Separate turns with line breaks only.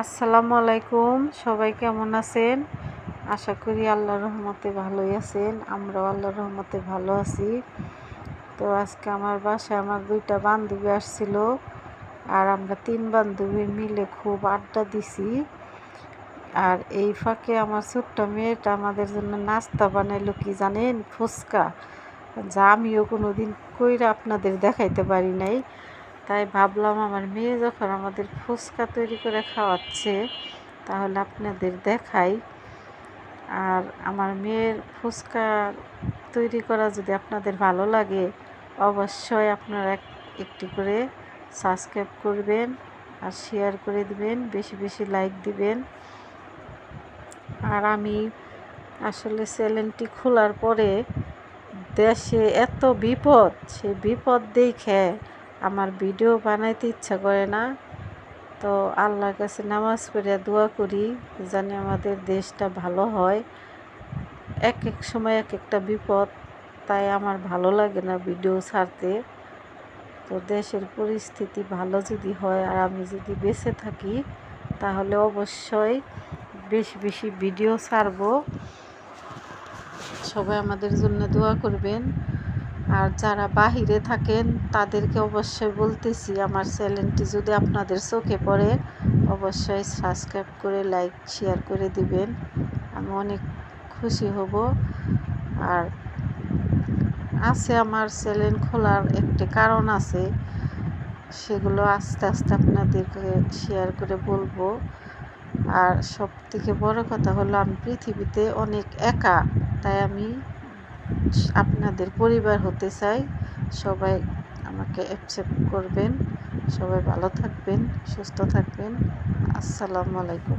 আসসালামু আলাইকুম। সবাই কেমন আছেন? আশা করি আল্লাহ রহমতে ভালোই আছেন। আমরাও আল্লাহ রহমতে ভালো আছি। তো আজকে আমার বাসায় আমার দুইটা বান্ধবী আসছিল আর আমরা তিন বান্ধবী মিলে খুব আড্ডা দিছি। আর এই ফাঁকে আমার ছোট্ট মেয়েটা আমাদের জন্য নাস্তা বানাইলো কি জানেন? ফুচকা। যা আমিও কোনো দিন কইরা আপনাদের দেখাইতে পারি নাই। তাই ভাবলাম আমার মেয়ে যখন আমাদের ফুচকা তৈরি করে খাওয়াচ্ছে, তাহলে আপনাদের দেখাই। আর আমার মেয়ের ফুচকা তৈরি করা যদি আপনাদের ভালো লাগে, অবশ্যই আপনারা একটি করে সাবস্ক্রাইব করবেন আর শেয়ার করে দিবেন, বেশি বেশি লাইক দিবেন। আর আমি আসলে চ্যানেলটি খোলার পরে দেশে এত বিপদ, সে বিপদ দেখে আমার ভিডিও বানাইতে ইচ্ছা করে না। তো আল্লাহর কাছে নামাজ পড়ে দোয়া করি জানি আমাদের দেশটা ভালো হয়। এক এক সময় এক একটা বিপদ, তাই আমার ভালো লাগে না ভিডিও ছাড়তে। তো দেশের পরিস্থিতি ভালো যদি হয় আর আমি যদি বেঁচে থাকি, তাহলে অবশ্যই বেশি বেশি ভিডিও ছাড়বো। সবাই আমাদের জন্য দোয়া করবেন। আর যারা বাহিরে থাকেন, তাদেরকে অবশ্যই বলতেছি, আমার চ্যানেলটি যদি আপনাদের চোখে পড়ে, অবশ্যই সাবস্ক্রাইব করে, লাইক, শেয়ার করে দিবেন। আমি অনেক খুশি হব। আর আছে আমার চ্যানেল খোলার একটি কারণ আছে, সেগুলো আস্তে আস্তে আপনাদেরকে শেয়ার করে বলব। আর সব থেকে বড় কথা হলো, আমি পৃথিবীতে অনেক একা, তাই আমি আপনাদের পরিবার হতে চাই, সবাই আমাকে অ্যাকসেপ্ট করবেন, সবাই ভালো থাকবেন, সুস্থ থাকবেন। আসসালামু আলাইকুম।